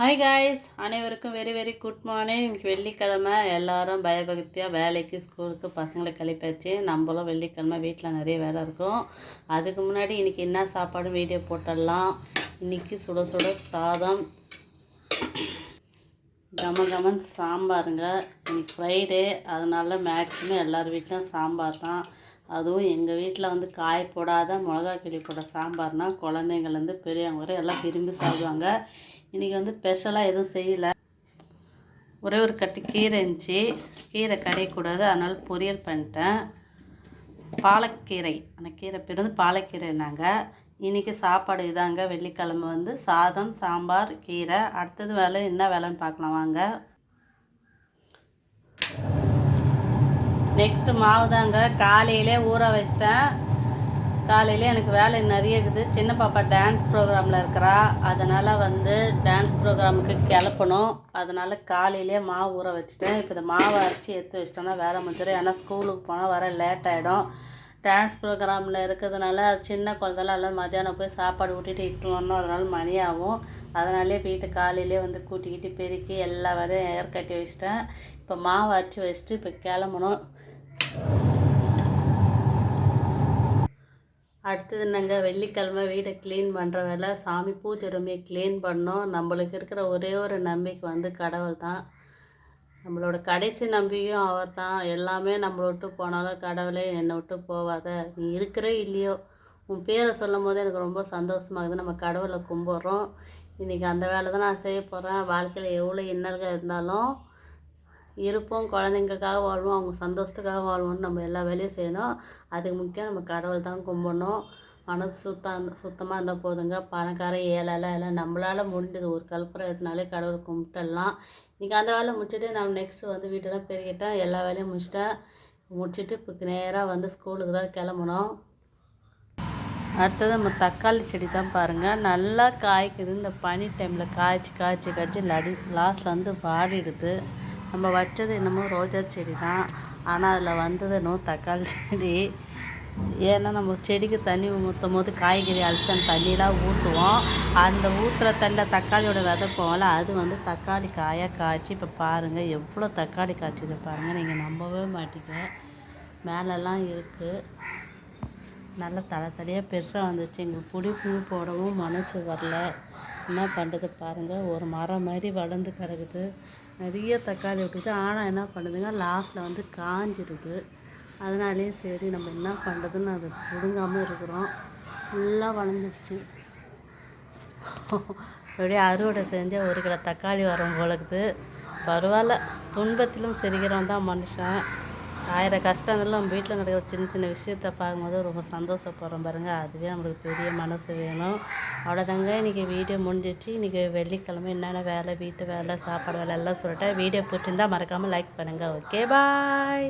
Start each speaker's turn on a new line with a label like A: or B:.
A: Hi guys அனைவருக்கும் very very good morning இன்றைக்கி வெள்ளிக்கிழமை. எல்லாரும் பயபக்தியாக வேலைக்கு ஸ்கூலுக்கு பசங்களை கழிப்பாச்சு நம்மளும் வெள்ளிக்கிழமை வீட்டில் நிறைய வேலை இருக்கும். அதுக்கு முன்னாடி இன்றைக்கி என்ன சாப்பாடு வீடியோ போட்டுடலாம் இன்றைக்கி சுட சுட சாதம். கம கமன் சாம்பாருங்க. இன்னைக்கு ஃப்ரைடே அதனால மேக்ஸிமம் எல்லார் வீட்லேயும் சாம்பார் தான். அதுவும் எங்கள் வீட்டில் வந்து காய் போடாத மிளகா கிளி போட சாம்பார்னால் குழந்தைங்கள்லேருந்து பெரியவங்க வரை எல்லாம் விரும்பி சாப்பிடுவாங்க. இன்றைக்கி வந்து ஸ்பெஷலாக எதுவும் செய்யலை. ஒரே ஒரு கட்டு கீரை இருந்துச்சு. கீரை கடையக்கூடாது. அதனால் பொரியல் பண்ணிட்டேன். பாலக்கீரை. அந்த கீரை பேர் வந்து பாலக்கீரைனாங்க இன்றைக்கி சாப்பாடு இதாங்க. வெள்ளிக்கிழமை வந்து சாதம் சாம்பார் கீரை. அடுத்தது வேலை என்ன வேலைன்னு பார்க்கலாம் வாங்க. நெக்ஸ்ட்டு மாவு தாங்க. காலையிலே ஊற வச்சிட்டேன். காலையில் எனக்கு வேலை நிறைய இருக்குது. சின்ன பாப்பா டான்ஸ் ப்ரோக்ராமில் இருக்கிறா. அதனால் வந்து டான்ஸ் ப்ரோக்ராமுக்கு கிளப்பணும். அதனால் காலையிலே மாவு ஊற வச்சுட்டேன். இப்போ இந்த மாவை அரைச்சி எடுத்து வச்சிட்டோன்னா வேலை முடிஞ்சிடும். ஏன்னா ஸ்கூலுக்கு போனால் வர லேட் ஆகிடும் டான்ஸ் ப்ரோக்ராமில் இருக்கிறதுனால சின்ன குழந்தைலாம் எல்லாம் மத்தியானம் போய் சாப்பாடு ஊட்டிட்டு இட்டு வரணும். அதனால் மணி ஆகும் அதனாலே வீட்டு காலையிலே வந்து கூட்டிக்கிட்டு பெருக்கி எல்லா வேலையும் ஏர் கட்டி வச்சிட்டேன். இப்போ மாவு அரைச்சி வச்சுட்டு இப்போ கிளம்பணும். அடுத்தது நாங்கள் வெள்ளிக்கிழமை வீடை க்ளீன் பண்ணுற வேலை. சாமி பூஜை திரும்பி க்ளீன் பண்ணோம் நம்மளுக்கு இருக்கிற ஒரே ஒரு நம்பிக்கை வந்து கடவுள் தான் நம்மளோட கடைசி நம்பிக்கையும் அவர் தான். எல்லாமே நம்மளை விட்டு போனாலும் கடவுளே என்னை விட்டு போவாத. நீ இருக்கிற இல்லையோ? உன் பேரை சொல்லும் போது எனக்கு ரொம்ப சந்தோஷமாகுது நம்ம கடவுளை கும்பிட்றோம். இன்றைக்கி அந்த வேலை தான் நான் செய்ய போகிறேன் வாழ்க்கையில் எவ்வளோ இன்னல்கள் இருந்தாலும் இருப்போம். குழந்தைங்களுக்காக வாழ்வோம். அவங்க சந்தோஷத்துக்காக வாழ்வோம்னு நம்ம எல்லா வேலையும் செய்யணும். அதுக்கு முக்கியம் நம்ம கடவுள் தான் கும்பிடணும். மனசு சுத்தம் சுத்தமாக இருந்தால் போதுங்க. பணக்கார ஏழை எல்லாம் நம்மளால் முடிஞ்சது. ஒரு கல்புறதுனாலே கடவுளை கும்பிட்டுடலாம் இன்றைக்கி அந்த வேலை முடிச்சுட்டு நான் நெக்ஸ்ட்டு வந்து வீட்டெல்லாம் பெருகிட்டேன் எல்லா வேலையும் முடிச்சிட்டேன் முடிச்சுட்டு இப்போ நேராக வந்து ஸ்கூலுக்கு தான் கிளம்பணும். அடுத்தது நம்ம தக்காளி செடி தான் பாருங்கள் நல்லா காய்க்குது. இந்த பனி டைமில் காய்ச்சி காய்ச்சி காய்ச்சி லடி லாஸ்ட்டில் வந்து வாடிடுது நம்ம வச்சது என்னமோ ரோஜா செடி தான். ஆனால் அதில் வந்தது என்னமோ தக்காளி செடி. ஏன்னா நம்ம செடிக்கு தண்ணி ஊற்றும் போது காய்கறி அலசன் தண்ணியெலாம் ஊற்றுவோம் அந்த ஊற்றுற தண்ணியில் தக்காளியோட விதை போகல அது வந்து தக்காளி காயாக காய்ச்சி இப்போ பாருங்கள் எவ்வளோ தக்காளி காய்ச்சிது பாருங்கள் நீங்கள் நம்பவே மாட்டீங்க. மேலெல்லாம் இருக்குது நல்ல தலை தலையாக பெருசாக வந்துச்சு. எங்களுக்கு புடி பூ போடவும் மனசு வரல. என்ன பண்ணுறது பாருங்கள் ஒரு மரம் மாதிரி வளர்ந்து கிடக்குது. நிறைய தக்காளி விட்டுது ஆனால் என்ன பண்ணுதுங்க லாஸ்ட்டில் வந்து காஞ்சிருது. அதனாலேயும் சரி நம்ம என்ன பண்ணுறதுன்னு அதை பிடுங்காமல் இருக்கிறோம். ஃபுல்லாக வளர்ந்துருச்சு. அப்படியே அறுவடை செஞ்சால் ஒரு கிலோ தக்காளி வரும் போலக்குது. பரவாயில்ல துன்பத்திலும் சிரிக்கிறோம் தான் மனுஷன். ஆயிரம் கஷ்டம் நம்ம வீட்டில் நடக்கிற சின்ன சின்ன விஷயத்த பார்க்கும்போது ரொம்ப சந்தோஷப்படுறோம் பாருங்கள் அதுவே நம்மளுக்கு பெரிய மனசு வேணும். அவ்வளோதாங்க இன்றைக்கி வீடியோ முடிஞ்சிச்சு இன்றைக்கி வெள்ளிக்கிழமை என்னென்ன வேலை வீட்டு வேலை சாப்பாடு வேலை எல்லாம் சொல்லிட்டேன். வீடியோ பிடிச்சிருந்தால் மறக்காமல் லைக் பண்ணுங்கள் ஓகே பாய்